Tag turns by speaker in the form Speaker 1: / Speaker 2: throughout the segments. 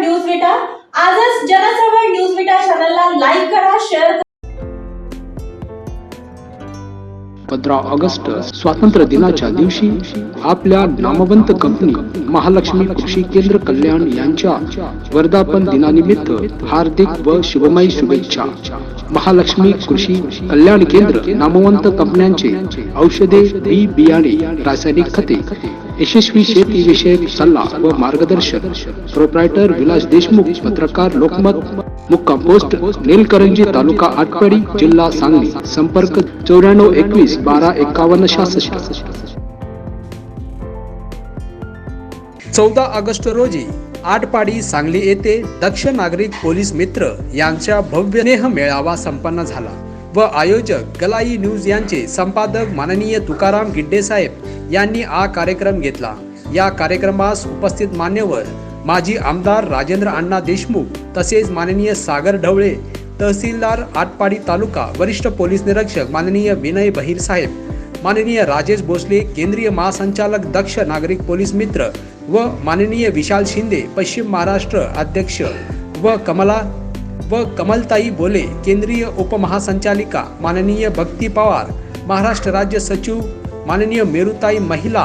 Speaker 1: News विटा. आजच news विटा चॅनलला लाईक करा शेअर पंधरा ऑगस्ट स्वातंत्र्य दिनाच्या दिवशी आपल्या नामवंत कंपनी महालक्ष्मी कृषी केंद्र कल्याण यांच्या वर्धापन दिनानिमित्त हार्दिक व शिवमयी शुभेच्छा. महालक्ष्मी कृषी कल्याण केंद्र नामवंत कंपन्यांचे औषधे बी बियाणे रासायनिक खते यशस्वी शेती विषयक सल्ला व मार्गदर्शन. प्रोप्रायटर विलास देशमुख पत्रकार लोकमत मुक्काम पोस्ट नेलकरंजी तालुका आटपाडी जिल्हा सांगली. संपर्क चौऱ्याण्णव एकवीस बारा एकावन्न सहासष्ट
Speaker 2: चौदा ऑगस्ट रोजी आटपाडी सांगली येथे दक्ष नागरिक पोलीस मित्र यांच्या भव्य स्नेह मेळावा संपन्न झाला. व आयोजक गलाई न्यूज यांचे संपादक माननीय तुकाराम गिड्डे साहेब यांनी हा कार्यक्रम घेतला. या कार्यक्रमास उपस्थित मान्यवर माजी आमदार राजेंद्र अण्णा देशमुख तसेच माननीय सागर ढवळे तहसीलदार आटपाडी तालुका वरिष्ठ पोलीस निरीक्षक माननीय विनय बहिर साहेब माननीय राजेश भोसले केंद्रीय महासंचालक दक्ष नागरिक पोलीस मित्र व माननीय विशाल शिंदे पश्चिम महाराष्ट्र अध्यक्ष व कमला व कमलताई बोले केंद्रीय उपमहासंचालिका माननीय भक्ती पवार महाराष्ट्र राज्य सचिव माननीय मेरुताई महिला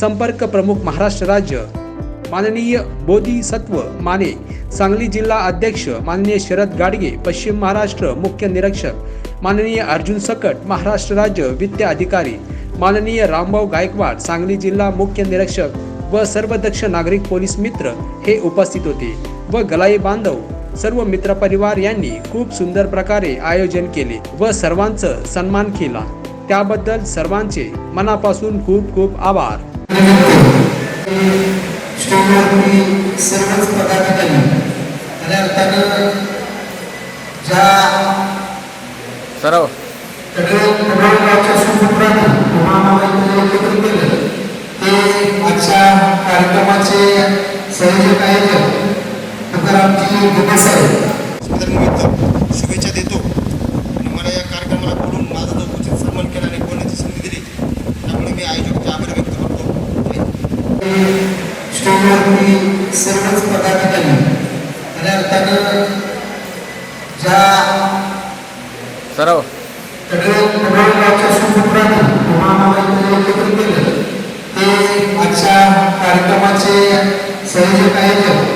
Speaker 2: संपर्क प्रमुख महाराष्ट्र राज्य माननीय बोधिसत्व माने सांगली जिल्हा अध्यक्ष माननीय शरद गाडगे पश्चिम महाराष्ट्र मुख्य निरीक्षक माननीय अर्जुन सकट महाराष्ट्र राज्य वित्त अधिकारी माननीय रामभाऊ गायकवाड सांगली जिल्हा मुख्य निरीक्षक व सर्व दक्ष नागरिक पोलीस मित्र हे उपस्थित होते व गलाई बांधव सर्व मित्रपरिवार यांनी खूप सुंदर प्रकारे आयोजन केले व सर्वांचं सन्मान केला. त्याबद्दल सर्वांचे मनापासून खूप खूप आभार.
Speaker 3: सराव.
Speaker 4: ते आजच्या कार्यक्रमाचे संयोजक आहेत.
Speaker 5: शुभेच्छा देतो. आणि मला या कार्यक्रमाला बोलून माझा जो उचित सन्मान केला आणि बोलण्याची संधी दिली. त्यामुळे मी आयोजकाचे आभार व्यक्त करतो.
Speaker 4: सर्वच पदाधिकारी खऱ्या अर्थानं ज्या
Speaker 3: सराव.
Speaker 4: ते आजच्या कार्यक्रमाचे संयोजक साहेब